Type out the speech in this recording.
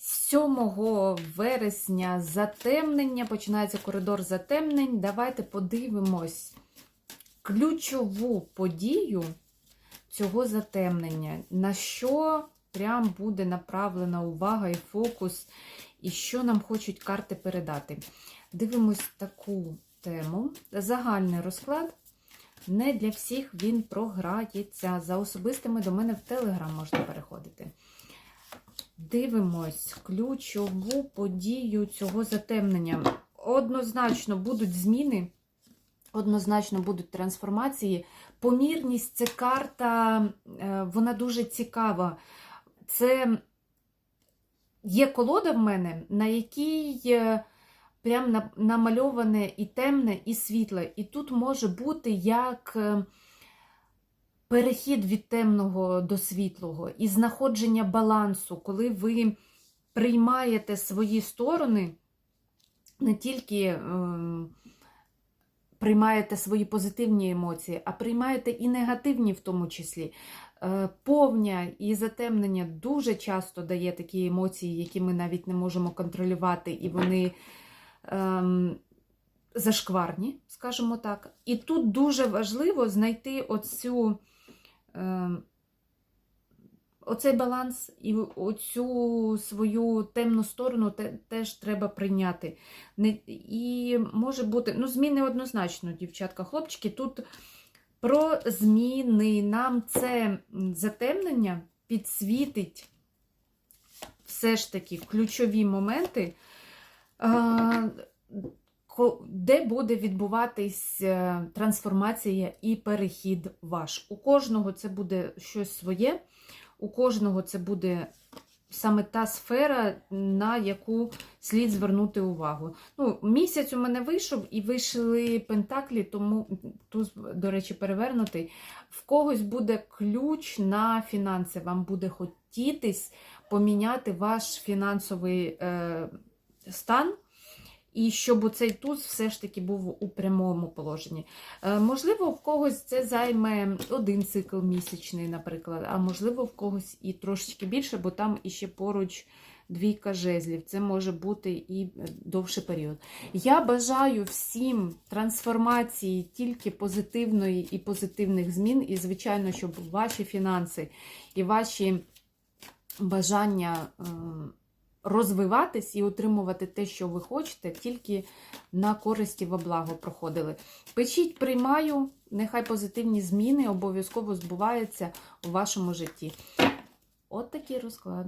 7 вересня затемнення, починається коридор затемнень. Давайте подивимось ключову подію цього затемнення, на що прям буде направлена увага і фокус, і що нам хочуть карти передати. Дивимось таку тему. Загальний розклад. Не для всіх він програється. За особистими до мене в Телеграм можна переходити. Дивимось ключову подію цього затемнення. Однозначно будуть зміни, однозначно будуть трансформації. Помірність це карта, е, вона дуже цікава. Це є колода в мене, на якій е, прям намальоване і темне, і світле. І тут може бути як е, перехід від темного до світлого і знаходження балансу, коли ви приймаєте свої сторони, не тільки е, приймаєте свої позитивні емоції, а приймаєте і негативні в тому числі. Е, Повня і затемнення дуже часто дає такі емоції, які ми навіть не можемо контролювати, і вони ем, зашкварні, скажімо так. І тут дуже важливо знайти оцю, оцей баланс і оцю свою темну сторону те- теж треба прийняти. І може бути, ну, зміни однозначно, дівчатка, хлопчики, тут про зміни нам це затемнення підсвітить все ж таки ключові моменти, е, де буде відбуватись е, трансформація і перехід ваш. У кожного це буде щось своє, у кожного це буде саме та сфера, на яку слід звернути увагу. Ну, місяць у мене вийшов і вийшли пентаклі, тому туз, до речі, перевернутий. В когось буде ключ на фінанси. Вам буде хотітись поміняти ваш фінансовий е, стан. І щоб цей туз все ж таки був у прямому положенні. Е, можливо, в когось це займе один цикл місячний, наприклад, а можливо, в когось і трошечки більше, бо там іще поруч двійка жезлів. Це може бути і е, довший період. Я бажаю всім трансформації тільки позитивної і позитивних змін. І, звичайно, щоб ваші фінанси і ваші бажання. Розвиватись і отримувати те, що ви хочете, тільки на користі во благо проходили. Пишіть, приймаю, нехай позитивні зміни обов'язково збуваються у вашому житті. От такий розклад.